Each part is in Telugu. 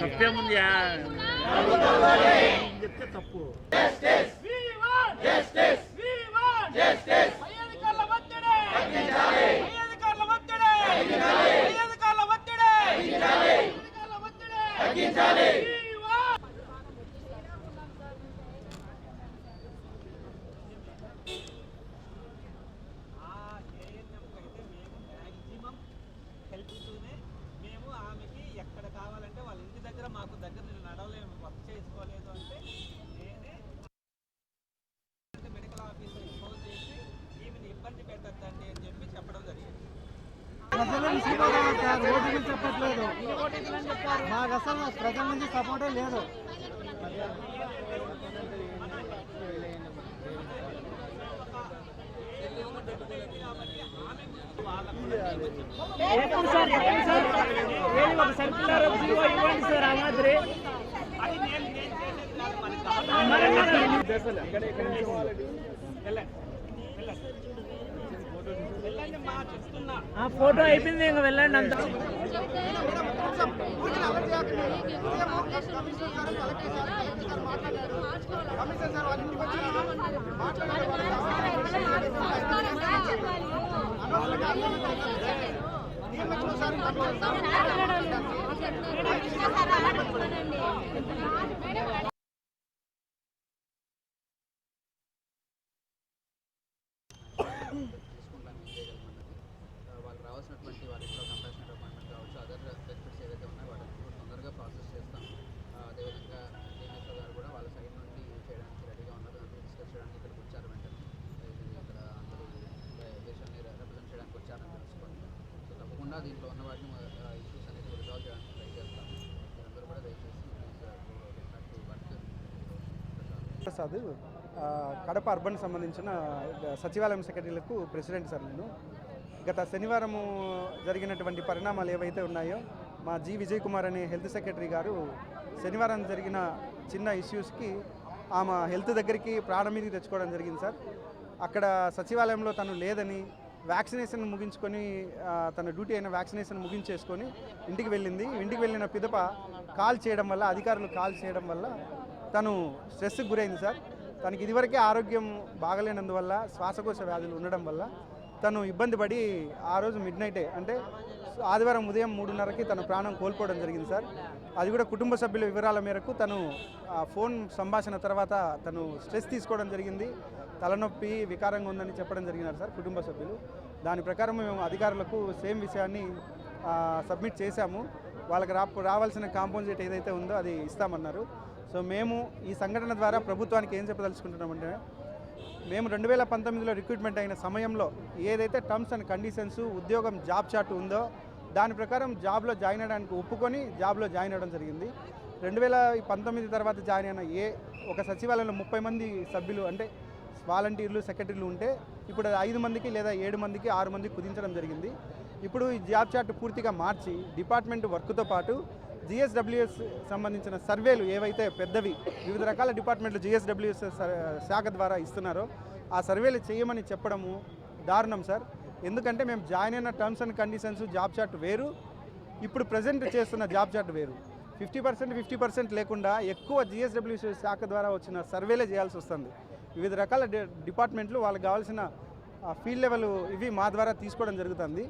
తప్పేముంది చెప్తే తప్పు. ఆ ఏఎన్ఎంకి అయితే మేము మ్యాక్సిమం హెల్ప్ ఇస్తూనే మేము ఆమెకి ఎక్కడ కావాలంటే వాళ్ళ ఇంటి దగ్గర మాకు దగ్గర నేను నడవలేము వర్క్ చేసుకోలేదు అంటే నేనే మెడికల్ ఆఫీసర్ ఫోన్ చేసి ఈమెను పెట్టద్దండి అని చెప్పి చెప్పడం జరిగింది చెప్పట్లేదు మాకు అసలు ప్రజల నుంచి సపోర్టే లేదు ఎప్పుడు సార్ ఎప్పుడు సార్ ఏది ఒక సర్కులర్ జీవో ఇవ్వండి సార్ ఆ మాదిరి అది నేను నేను చేసేది కాదు మనకి కావాలి. వెళ్ళండి వెళ్ళండి వెళ్ళండి మా చెప్తున్నా ఆ ఫోటో అయిపోయింది ఇంకా వెళ్ళండి అంతా. తీసుకుంటాం ఏం చేయగలమన్నది ఆ, వాళ్ళకి రావాల్సినటువంటి వాళ్ళ ఇంట్లో కంపాషన్ అపాయింట్మెంట్ కావచ్చు అదర్ బెనిఫిట్స్ ఏవైతే ఉన్నాయో వాటిని కూడా తొందరగా ప్రాసెస్ చేస్తాం ఆ, అదేవిధంగా డిఎంఎస్ఓ గారు కూడా వాళ్ళ సైడ్ నుండి చేయడానికి రెడీగా ఉన్నారు దాన్ని డిస్కస్ చేయడానికి ఇక్కడికి వచ్చారు వెంటనే ఇది ఇక్కడ అందరూ దేశాన్ని రిప్రజెంట్ చేయడానికి వచ్చారని తెలుసుకొని సో తప్పకుండా దీంట్లో ఉన్న వాటిని ఇష్యూస్ అనేది రిజాల్వ్ చేయడానికి ట్రై చేస్తాం మీరందరూ కూడా దయచేసి please work Prasad Kadapa urban సంబంధించిన సచివాలయం సెక్రటరీలకు ప్రెసిడెంట్ సార్ నేను. గత శనివారము జరిగినటువంటి పరిణామాలు ఏవైతే ఉన్నాయో మా జి విజయ్ కుమార్ అనే హెల్త్ సెక్రటరీ గారు శనివారం జరిగిన చిన్న ఇష్యూస్కి ఆమె హెల్త్ దగ్గరికి ప్రాణమీది తెచ్చుకోవడం జరిగింది సార్. అక్కడ సచివాలయంలో తను లేదని వ్యాక్సినేషన్ ముగించుకొని తన డ్యూటీ అయిన వ్యాక్సినేషన్ ముగించేసుకొని ఇంటికి వెళ్ళింది. ఇంటికి వెళ్ళిన పిదప కాల్ చేయడం వల్ల అధికారులు కాల్ చేయడం వల్ల తను స్ట్రెస్కి గురైంది సార్. తనకి ఇదివరకే ఆరోగ్యం బాగలేనందువల్ల శ్వాసకోశ వ్యాధులు ఉండడం వల్ల తను ఇబ్బంది పడి ఆ రోజు మిడ్ నైటే అంటే ఆదివారం ఉదయం మూడున్నరకి తన ప్రాణం కోల్పోవడం జరిగింది సార్. అది కూడా కుటుంబ సభ్యుల వివరాల మేరకు తను ఆ ఫోన్ సంభాషణ తర్వాత తను స్ట్రెస్ తీసుకోవడం జరిగింది. తలనొప్పి వికారంగా ఉందని చెప్పడం జరిగినారు సార్ కుటుంబ సభ్యులు. దాని ప్రకారం మేము అధికారులకు సేమ్ విషయాన్ని సబ్మిట్ చేశాము. వాళ్ళకి రా రావాల్సిన కాంపోజిట్ ఏదైతే ఉందో అది ఇస్తామన్నారు. సో మేము ఈ సంఘటన ద్వారా ప్రభుత్వానికి ఏం చెప్పదలుచుకుంటున్నామంటే మేము రెండు వేల పంతొమ్మిదిలో రిక్రూట్మెంట్ అయిన సమయంలో ఏదైతే టర్మ్స్ అండ్ కండిషన్స్ ఉద్యోగం జాబ్ చార్ట్ ఉందో దాని ప్రకారం జాబ్లో జాయిన్ అవ్వడానికి ఒప్పుకొని జాబ్లో జాయిన్ అవ్వడం జరిగింది. రెండు వేల పంతొమ్మిది తర్వాత జాయిన్ అయిన ఏ ఒక సచివాలయంలో ముప్పై మంది సభ్యులు అంటే వాలంటీర్లు సెక్రటరీలు ఉంటే ఇప్పుడు అది ఐదు మందికి లేదా ఏడు మందికి ఆరు మందికి కుదించడం జరిగింది. ఇప్పుడు ఈ జాబ్ చార్ట్ పూర్తిగా మార్చి డిపార్ట్మెంట్ వర్క్తో పాటు జిఎస్డబ్ల్యూఎస్ సంబంధించిన సర్వేలు ఏవైతే పెద్దవి వివిధ రకాల డిపార్ట్మెంట్లు జిఎస్డబ్ల్యూఎస్ శాఖ ద్వారా ఇస్తున్నారో ఆ సర్వేలు చేయమని చెప్పడము దారుణం సార్. ఎందుకంటే మేము జాయిన్ అయిన terms and conditions job chart వేరు. ఇప్పుడు ప్రజెంట్ చేస్తున్న జాబ్ చార్ట్ వేరు. ఫిఫ్టీ పర్సెంట్ ఫిఫ్టీ పర్సెంట్ లేకుండా ఎక్కువ జిఎస్డబ్ల్యూసీ శాఖ ద్వారా వచ్చిన సర్వేలే చేయాల్సి వస్తుంది. వివిధ రకాల డిపార్ట్మెంట్లు వాళ్ళకి కావాల్సిన ఫీల్డ్ లెవెల్ ఇవి మా ద్వారా తీసుకోవడం జరుగుతుంది.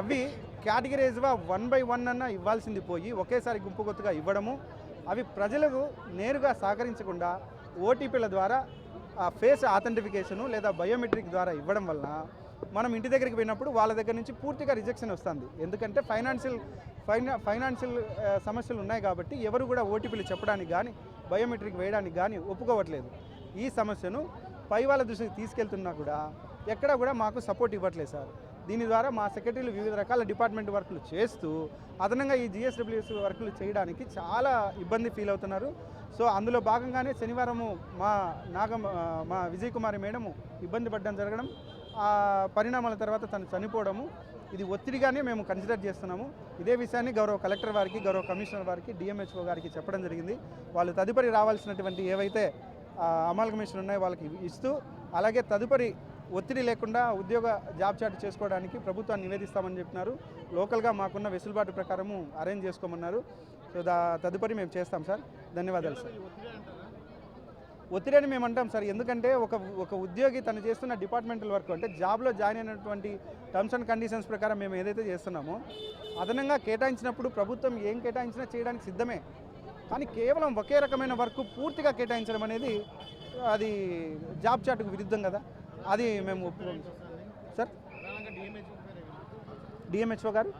అవి కేటగిరైజ్గా వన్ బై వన్ అన్న ఇవ్వాల్సింది పోయి ఒకేసారి గుంపుగొత్తుగా ఇవ్వడము. అవి ప్రజలకు నేరుగా సహకరించకుండా ఓటీపీల ద్వారా ఆ ఫేస్ ఆథెంటిఫికేషను లేదా బయోమెట్రిక్ ద్వారా ఇవ్వడం వలన మనం ఇంటి దగ్గరికి పోయినప్పుడు వాళ్ళ దగ్గర నుంచి పూర్తిగా రిజెక్షన్ వస్తుంది. ఎందుకంటే ఫైనాన్షియల్ ఫైనా ఫైనాన్షియల్ సమస్యలు ఉన్నాయి కాబట్టి ఎవరు కూడా ఓటీపీలు చెప్పడానికి కానీ బయోమెట్రిక్ వేయడానికి కానీ ఒప్పుకోవట్లేదు. ఈ సమస్యను పై వాళ్ళ దృష్టికి తీసుకెళ్తున్నా కూడా ఎక్కడ కూడా మాకు సపోర్ట్ ఇవ్వట్లేదు సార్. దీని ద్వారా మా సెక్రటరీలు వివిధ రకాల డిపార్ట్మెంట్ వర్క్లు చేస్తూ అదనంగా ఈ జిఎస్డబ్ల్యూఎస్ వర్కులు చేయడానికి చాలా ఇబ్బంది ఫీల్ అవుతున్నారు. సో అందులో భాగంగానే శనివారము మా నాగం మా విజయ్ కుమారి మేడము ఇబ్బంది పడడం జరగడం ఆ పరిణామాల తర్వాత తను చనిపోవడము ఇది ఒత్తిడిగానే మేము కన్సిడర్ చేస్తున్నాము. ఇదే విషయాన్ని గౌరవ కలెక్టర్ వారికి గౌరవ కమిషనర్ వారికి డిఎంహెచ్ఓ గారికి చెప్పడం జరిగింది. వాళ్ళు తదుపరి రావాల్సినటువంటి ఏవైతే అమాల్గమేషన్ ఉన్నాయో వాళ్ళకి ఇస్తూ అలాగే తదుపరి ఒత్తిడి లేకుండా ఉద్యోగ జాబ్ చాట్ చేసుకోవడానికి ప్రభుత్వాన్ని నివేదిస్తామని చెప్పినారు. లోకల్గా మాకున్న వెసులుబాటు ప్రకారము అరేంజ్ చేసుకోమన్నారు. సో దా తదుపరి మేము చేస్తాం సార్. ధన్యవాదాలు సార్. ఒత్తిడి అని మేము అంటాం సార్. ఎందుకంటే ఒక ఒక ఉద్యోగి తను చేస్తున్న డిపార్ట్మెంటల్ వర్క్ అంటే జాబ్లో జాయిన్ అయినటువంటి టర్మ్స్ అండ్ కండిషన్స్ ప్రకారం మేము ఏదైతే చేస్తున్నామో అదనంగా కేటాయించినప్పుడు ప్రభుత్వం ఏం కేటాయించినా చేయడానికి సిద్ధమే. కానీ కేవలం ఒకే రకమైన వర్క్ పూర్తిగా కేటాయించడం అనేది అది జాబ్ చాటుకు విరుద్ధం కదా. అది మేము ఒప్పుకోం సార్? డిఎంహెచ్ఓ గారు?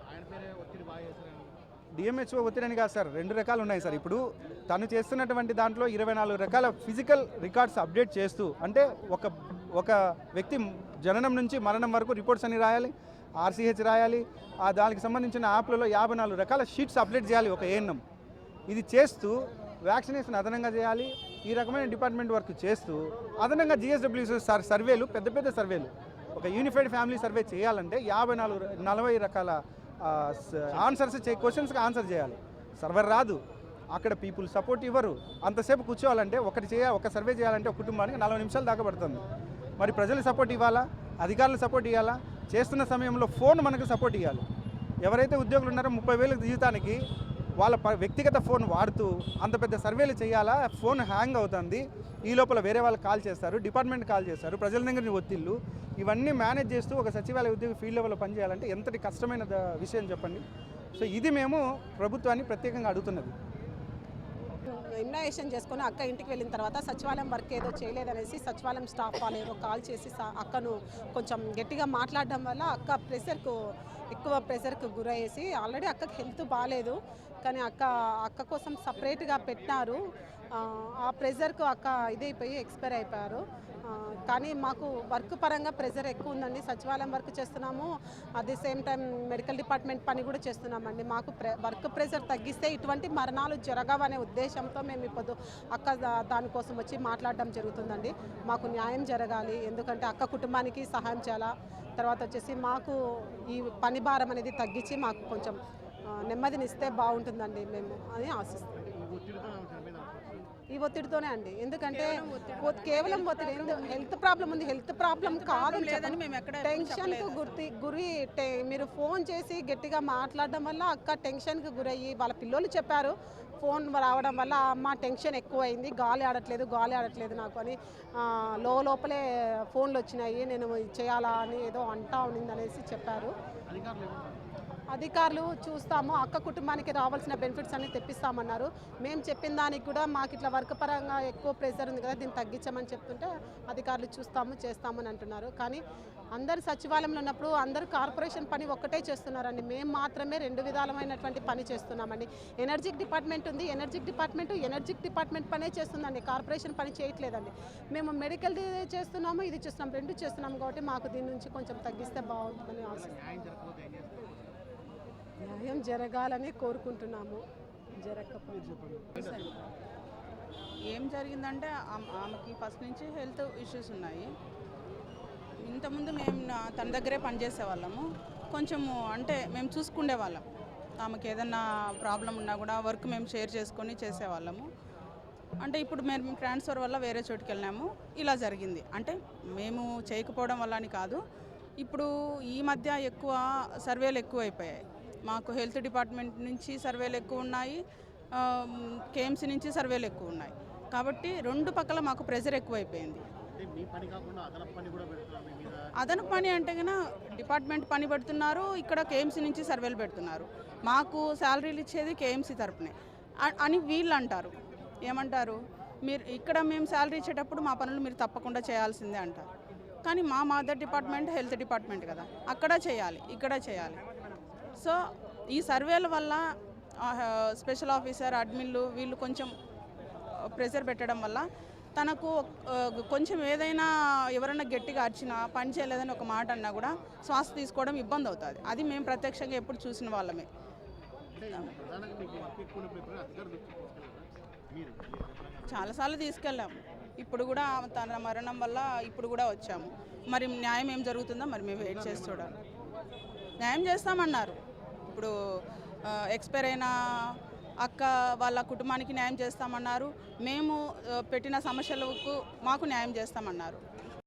డిఎంహెచ్ఓ ఒత్తిడి కాదు సార్ రెండు రకాలు ఉన్నాయి సార్. ఇప్పుడు తను చేస్తున్నటువంటి దాంట్లో ఇరవై నాలుగు రకాల ఫిజికల్ రికార్డ్స్ అప్డేట్ చేస్తూ అంటే ఒక ఒక వ్యక్తి జననం నుంచి మరణం వరకు రిపోర్ట్స్ అన్ని రాయాలి ఆర్సీహెచ్ రాయాలి ఆ దానికి సంబంధించిన యాప్లలో యాభై నాలుగు రకాల షీట్స్ అప్డేట్ చేయాలి ఒక ఏఎన్ఎం ఇది చేస్తూ వ్యాక్సినేషన్ అదనంగా చేయాలి. ఈ రకమైన డిపార్ట్మెంట్ వర్క్ చేస్తూ అదనంగా జిఎస్డబ్ల్యూసీ సార్ సర్వేలు పెద్ద పెద్ద సర్వేలు. ఒక యూనిఫైడ్ ఫ్యామిలీ సర్వే చేయాలంటే యాభై నాలుగు నలభై రకాల ఆన్సర్స్ చే క్వశ్చన్స్కి ఆన్సర్ చేయాలి. సర్వర్ రాదు. అక్కడ పీపుల్ సపోర్ట్ ఇవ్వరు. అంతసేపు కూర్చోవాలంటే ఒకటి చేయ ఒక సర్వే చేయాలంటే ఒక కుటుంబానికి నలభై నిమిషాలు దాకా పడుతుంది. మరి ప్రజలు సపోర్ట్ ఇవ్వాలా? అధికారులు సపోర్ట్ ఇవ్వాలా చేస్తున్న సమయంలో ఫోన్ మనకు సపోర్ట్ ఇవ్వాలి ఎవరైతే ఉద్యోగులు ఉన్నారో ముప్పై వేల జీవితానికి వాళ్ళ ప- వ్యక్తిగత ఫోన్ వాడుతూ అంత పెద్ద సర్వేలు చేయాలా? ఫోన్ హ్యాంగ్ అవుతుంది. ఈ లోపల వేరే వాళ్ళు కాల్ చేస్తారు. డిపార్ట్మెంట్ కాల్ చేస్తారు. ప్రజల దగ్గర ఒత్తిళ్ళు. ఇవన్నీ మేనేజ్ చేస్తూ ఒక సచివాలయ ఉద్యోగి ఫీల్డ్ లెవెల్లో పనిచేయాలంటే ఎంతటి కష్టమైన విషయం చెప్పండి. సో ఇది మేము ప్రభుత్వాన్ని ప్రత్యేకంగా అడుగుతున్నది. ఇమ్యునైజేషన్ చేసుకొని అక్క ఇంటికి వెళ్ళిన తర్వాత సచివాలయం వర్క్ ఏదో చేయలేదనేసి సచివాలయం స్టాఫ్ వాళ్ళు ఏదో కాల్ చేసి అక్కను కొంచెం గట్టిగా మాట్లాడడం వల్ల అక్క ప్రెషర్కు ఎక్కువ ప్రెషర్కు గురయ్యేసి ఆల్రెడీ అక్కకి హెల్త్ బాగాలేదు కానీ అక్క అక్క కోసం సపరేట్గా పెట్టినారు ఆ, ప్రెషర్కు అక్క ఇదైపోయి ఎక్స్పైర్ అయిపోయారు. కానీ మాకు వర్క్ పరంగా ప్రెషర్ ఎక్కువ ఉందండి. సచివాలయం వర్క్ చేస్తున్నాము. At the same time medical department పని కూడా చేస్తున్నామండి. మాకు ప్రె వర్క్ ప్రెషర్ తగ్గిస్తే ఇటువంటి మరణాలు జరగవనే ఉద్దేశంతో మేము ఇప్పుడు అక్క దా- దానికోసం వచ్చి మాట్లాడడం జరుగుతుందండి. మాకు న్యాయం జరగాలి. ఎందుకంటే అక్క కుటుంబానికి సహాయం చేయాలా? తర్వాత వచ్చేసి మాకు ఈ పని భారం అనేది తగ్గించి మాకు కొంచెం నెమ్మదినిస్తే బాగుంటుందండి మేము అని ఆశిస్తాం ఈ ఒత్తిడితోనే అండి. ఎందుకంటే కేవలం ఒత్తిడి హెల్త్ ప్రాబ్లం ఉంది. హెల్త్ ప్రాబ్లం కాదు లేదని మేము ఎక్కడ టెన్షన్కు గుర్తి గురి టె- మీరు ఫోన్ చేసి గట్టిగా మాట్లాడడం వల్ల అక్క టెన్షన్కు గురయ్యి వాళ్ళ పిల్లలు చెప్పారు. ఫోన్ రావడం వల్ల అమ్మ టెన్షన్ ఎక్కువైంది. గాలి ఆడట్లేదు గాలి ఆడట్లేదు నాకు అని ఆ, లో లోపలే ఫోన్లు వచ్చినాయి. నేను చేయాలా అని ఏదో అంటా ఉన్నింది అనేసి చెప్పారు అధికారులు చూస్తాము అక్క కుటుంబానికి రావాల్సిన బెనిఫిట్స్ అన్ని తెప్పిస్తామన్నారు. మేము చెప్పిన దానికి కూడా మాకు ఇట్లా వర్క్ పరంగా ఎక్కువ ప్రెషర్ ఉంది కదా దీన్ని తగ్గించమని చెప్తుంటే అధికారులు చూస్తాము చేస్తామని అంటున్నారు. కానీ అందరు సచివాలయంలో ఉన్నప్పుడు అందరూ కార్పొరేషన్ పని ఒక్కటే చేస్తున్నారండి. మేము మాత్రమే రెండు విధాలమైనటువంటి పని చేస్తున్నామండి. ఎనర్జిక్ డిపార్ట్మెంట్ ఉంది ఎనర్జిక్ డిపార్ట్మెంట్ ఎనర్జిక్ డిపార్ట్మెంట్ పనే చేస్తుందండి. కార్పొరేషన్ పని చేయట్లేదండి. మేము మెడికల్ చేస్తున్నాము ఇది చేస్తున్నాం రెండు చేస్తున్నాము కాబట్టి మాకు దీని నుంచి కొంచెం తగ్గిస్తే బాగుంటుందని ఆశ న్యాయం జరగాలని కోరుకుంటున్నాము. జరగకపోతే ఏం జరిగిందంటే ఆమెకి ఫస్ట్ నుంచి హెల్త్ ఇష్యూస్ ఉన్నాయి. ఇంతకుముందు మేము తన దగ్గరే పనిచేసే వాళ్ళము కొంచెము అంటే మేము చూసుకునే వాళ్ళం ఆమెకి ఏదన్నా ప్రాబ్లం ఉన్నా కూడా వర్క్ మేము షేర్ చేసుకొని చేసేవాళ్ళము. అంటే ఇప్పుడు మేము ట్రాన్స్ఫర్ వల్ల వేరే చోటుకి వెళ్ళాము. ఇలా జరిగింది. అంటే మేము చేయకపోవడం వల్ల అని కాదు. ఇప్పుడు ఈ మధ్య ఎక్కువ సర్వేలు ఎక్కువ అయిపోయాయి మాకు హెల్త్ డిపార్ట్మెంట్ నుంచి సర్వేలు ఎక్కువ ఉన్నాయి కేఎంసీ నుంచి సర్వేలు ఎక్కువ ఉన్నాయి. కాబట్టి రెండు పక్కల మాకు ప్రెజర్ ఎక్కువైపోయింది. అదనపు పని అంటే కన్నా డిపార్ట్మెంట్ పని పెడుతున్నారు ఇక్కడ కేఎంసీ నుంచి సర్వేలు పెడుతున్నారు. మాకు శాలరీలు ఇచ్చేది కేఎంసీ తరపునే. అని వీళ్ళు అంటారు. ఏమంటారు? మీరు ఇక్కడ మేము శాలరీ ఇచ్చేటప్పుడు మా పనులు మీరు తప్పకుండా చేయాల్సిందే అంటారు. కానీ మా మదర్ డిపార్ట్మెంట్ హెల్త్ డిపార్ట్మెంట్ కదా. అక్కడ చేయాలి ఇక్కడ చేయాలి. సో ఈ సర్వేల వల్ల స్పెషల్ ఆఫీసర్ అడ్మిన్లు వీళ్ళు కొంచెం ప్రెషర్ పెట్టడం వల్ల తనకు కొంచెం ఏదైనా ఎవరైనా గట్టిగా అరిచినా పని చేయలేదని ఒక మాట అన్నా కూడా శ్వాస తీసుకోవడం ఇబ్బంది అవుతుంది. అది మేము ప్రత్యక్షంగా ఎప్పుడు చూసిన వాళ్ళమే. చాలాసార్లు తీసుకెళ్ళాము ఇప్పుడు కూడా తన మరణం వల్ల ఇప్పుడు కూడా వచ్చాము. మరి న్యాయం ఏం జరుగుతుందో మరి మేము వెయిట్ చేసి చూడాలి. న్యాయం చేస్తామన్నారు. ఇప్పుడు ఎక్స్పైర్ అయిన అక్క వాళ్ళ కుటుంబానికి న్యాయం చేస్తామన్నారు. మేము పెట్టిన సమస్యలకు మాకు న్యాయం చేస్తామన్నారు.